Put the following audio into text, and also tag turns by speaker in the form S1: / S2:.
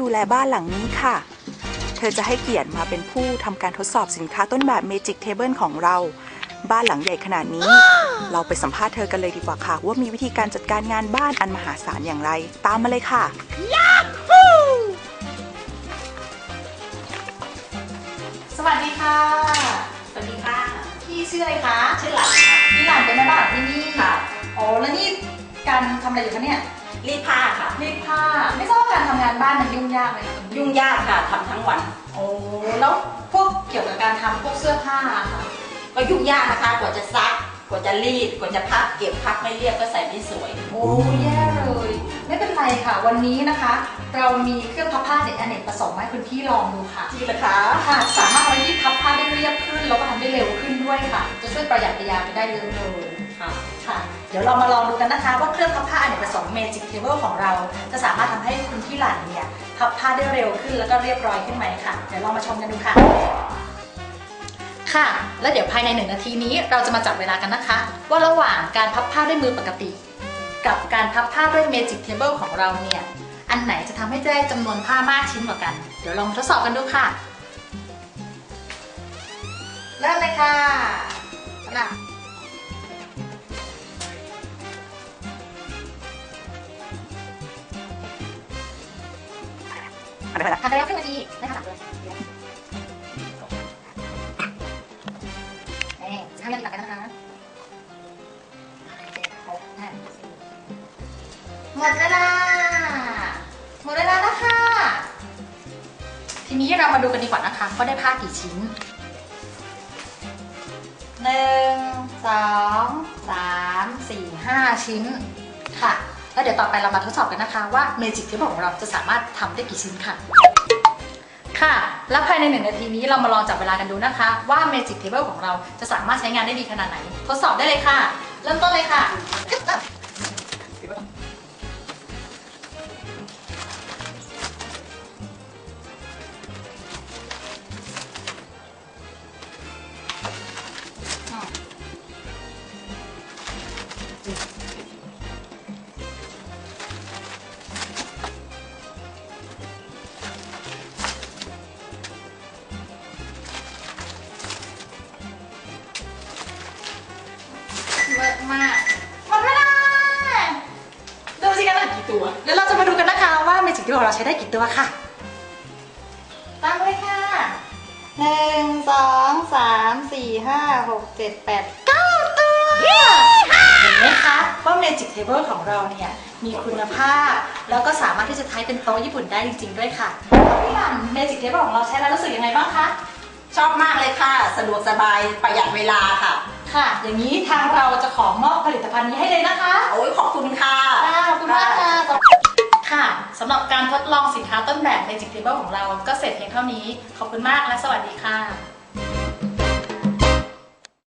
S1: ดูแลบ้านหลังนี้ค่ะ เธอจะให้เกียรติมาเป็นผู้ทำการทดสอบสินค้าต้นแบบ Magic Table ของเรา บ้านหลังใหญ่ขนาดนี้ เราไปสัมภาษณ์เธอกันเลยดีกว่าค่ะ ว่ามีวิธีการจัดการงานบ้านอันมหาศาลอย่างไร ตามมาเลยค่ะ
S2: สวัสดีค่ะ
S3: สวัสดีค่ะ
S2: พี่ชื่ออะไรคะ
S3: ชื่อหลันค่ะ
S2: พี่หลานเป็นแม่บ้านที่นี่
S3: ค่ะ
S2: อ๋อ แล้วนี่การทำอะไรอยู่คะเนี่ย
S3: รีดผ้าค่ะ
S2: รีดผ้า ไม่ทราบว่าการทำงานบ้านมันยุ่งยากไหมคะ
S3: ยุ่งยากค่ะทำทั้งวัน
S2: โอ้แล้วพวกเกี่ยวกับการทำพวกเสื้อผ้าอะค่ะ
S3: ก็ยุ่งยากนะคะกว่าจะซักกว่าจะรีดกว่าจะพับเก็บพับไม่เรียบก็ใส่ไม่สวย
S2: โอ้แย่เลยไม่เป็นไรค่ะ วันนี้นะคะ เรามีเครื่องพับผ้าเด็ดอเนกประสงค์มาให้คุณพี่ลองดูค่ะ
S3: จริงเหรอคะ
S2: ค่ะสามารถเอาไว้ที่พับผ้าได้เรียบขึ้น แล้วก็ทำได้เร็วขึ้นด้วยค่ะ จะช่วยประหยัดระยะไปได้เยอะเลย
S3: ค่ะ
S2: ค่ะ เดี๋ยวเรามาลองดูกันนะคะ ว่าเครื่องพับผ้าอเนกประสงค์ Magic Table ของเรา จะสามารถทำให้คุณพี่หลันเนี่ยพับผ้าได้เร็วขึ้นแล้วก็เรียบร้อยขึ้นไหมค่ะ เดี๋ยวเรามาชมกันดูค่ะ ค่ะ แล้วเดี๋ยวภายในหนึ่งนาทีนี้เราจะมาจับเวลากันนะคะ ว่าระหว่างการพับผ้าด้วยมือปกติ กับการพับผ้าด้วย Magic Table ของเราเนี่ย อันไหนจะทำให้ได้จำนวนผ้ามากชิ้นกว่ากัน เดี๋ยวลองทดสอบกันดูค่ะ เริ่มเลยค่ะนะ
S1: อะ ไรนะ
S2: ทำไปแล้วครึ่งนาทีได้ค่ะเลยนี่ทำยังไงต่อกันนะคะเจ็ดหกห้าสี่หมดเวลาหมดเวลาแล้วค่ะ ทีนี้เรามาดูกันดีกว่านะคะว่าได้ผ้ากี่ชิ้นหนึ่งสองสามสี่ห้าชิ้นค่ะ แล้วเดี๋ยวต่อไปเรามาทดสอบกันนะคะว่าเมจิกเทปของเราจะสามารถทำได้กี่ชิ้นค่ะ ค่ะ แล้วภายในหนึ่งนาทีนี้เรามาลองจับเวลากันดูนะคะ ว่า Magic Table ของเราจะสามารถใช้งานได้ดีขนาดไหน ทดสอบได้เลยค่ะ เริ่มต้นเลยค่ะเมากหมดเวลาดูสิกันกี่ตัวเดี๋ยวเราจะมาดูกันนะคะว่าเมจิกที่ของเราใช้ได้กี่ตัวค่ะ ตามเลยค่ะหนึ่งสองสามสี่ห้าหกเจ็ดแปดเก้าตัวเห็นไหมคะว่า Magic Table ของเราเนี่ยมีคุณภาพ แล้วก็สามารถที่จะใช้เป็นโต๊ะญี่ปุ่นได้จริง ๆ ด้วยค่ะพี่หลัน Magic Table ของเราใช้แล้วรู้สึกยังไงบ้างคะ
S3: ชอบมากเลยค่ะ สะดวกสบายประหยัดเวลาค่ะ
S2: ค่ะ อย่างนี้ทางเราจะขอมอบผลิตภัณฑ์นี้ให้เลยนะคะ
S3: โอ้ยขอบคุณค่ะ
S2: ค่ะขอบคุณมากค่ะค่ะสำหรับการทดลองสินค้าต้นแบบ Magic Table ของเราก็เสร็จเพียงเท่านี้ ขอบคุณมากและสวัสดีค่ะ